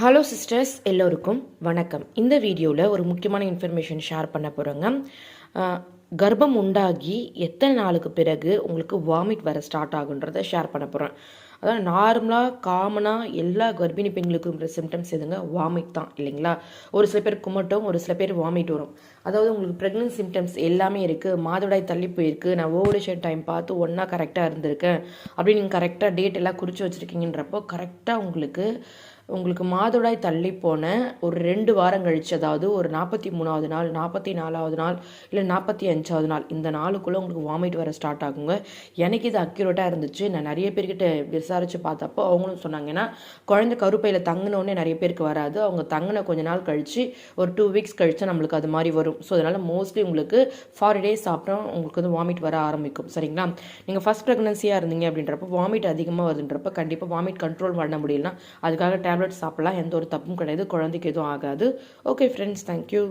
Hello sisters எல்லோருக்கும் வணக்கம். இந்த வீடியோவில் ஒரு முக்கியமான இன்ஃபர்மேஷன் ஷேர் பண்ண போகிறோங்க கர்ப்பம் உண்டாகி எத்தனை நாளுக்கு பிறகு உங்களுக்கு வாமிட் வர ஸ்டார்ட் ஆகுன்றதை ஷேர் பண்ண போகிறேன் அதாவது நார்மலாக காமனாக எல்லா கர்ப்பிணி பெண்களுக்கும் இருக்கிற சிம்டம்ஸ் எதுங்க? வாமிட் தான் இல்லைங்களா? ஒரு சில பேர் குமட்டும் ஒரு சில பேர் வாமிட் வரும். அதாவது உங்களுக்கு ப்ரெக்னென்ட் சிம்டம்ஸ் எல்லாமே இருக்குது மாதவிடாய் தள்ளி போயிருக்கு. நான் ஓவலேஷன் டைம் பார்த்து ஒன்றா கரெக்டாக இருந்திருக்கேன். அப்படின்னு நீங்கள் கரெக்டாக டேட் எல்லாம் குறித்து வச்சுருக்கீங்கன்றப்போ கரெக்டாக உங்களுக்கு உங்களுக்கு மாதவிடாய் தள்ளி போன ஒரு ரெண்டு வாரம் கழிச்சு அதாவது ஒரு நாற்பத்தி மூணாவது நாள் நாற்பத்தி நாலாவது நாள் இல்லை நாற்பத்தி அஞ்சாவது நாள் இந்த நாளுக்குள்ளே உங்களுக்கு வாமிட் வர ஸ்டார்ட் ஆகுங்க. எனக்கு இது அக்யூரேட்டாக இருந்துச்சு. நான் நிறைய பேர்கிட்ட விசாரித்து பார்த்தப்போ அவங்களும் சொன்னாங்கன்னா குழந்தை கருப்பையில் தங்கினோடனே நிறைய பேருக்கு வராது. அவங்க தங்கின கொஞ்ச நாள் கழித்து ஒரு டூ வீக்ஸ் கழித்து நம்மளுக்கு அது மாதிரி வரும். ஸோ அதனால் மோஸ்ட்லி உங்களுக்கு ஃபார் டேஸ் அப்புறம் உங்களுக்கு வந்து வாமிட் வர ஆரம்பிக்கும். சரிங்களா? நீங்கள் ஃபஸ்ட் ப்ரெக்னன்சியாக இருந்தீங்க அப்படின்றப்ப வாமிட் அதிகமாக வருதுன்றப்ப கண்டிப்பாக வாமிட் கண்ட்ரோல் பண்ண முடியலனா அதுக்காக டேப்லெட் சாப்பிடலாம். எந்த ஒரு தப்பும் கிடையாது. குழந்தைக்கு எதுவும் ஆகாது. Okay friends thank you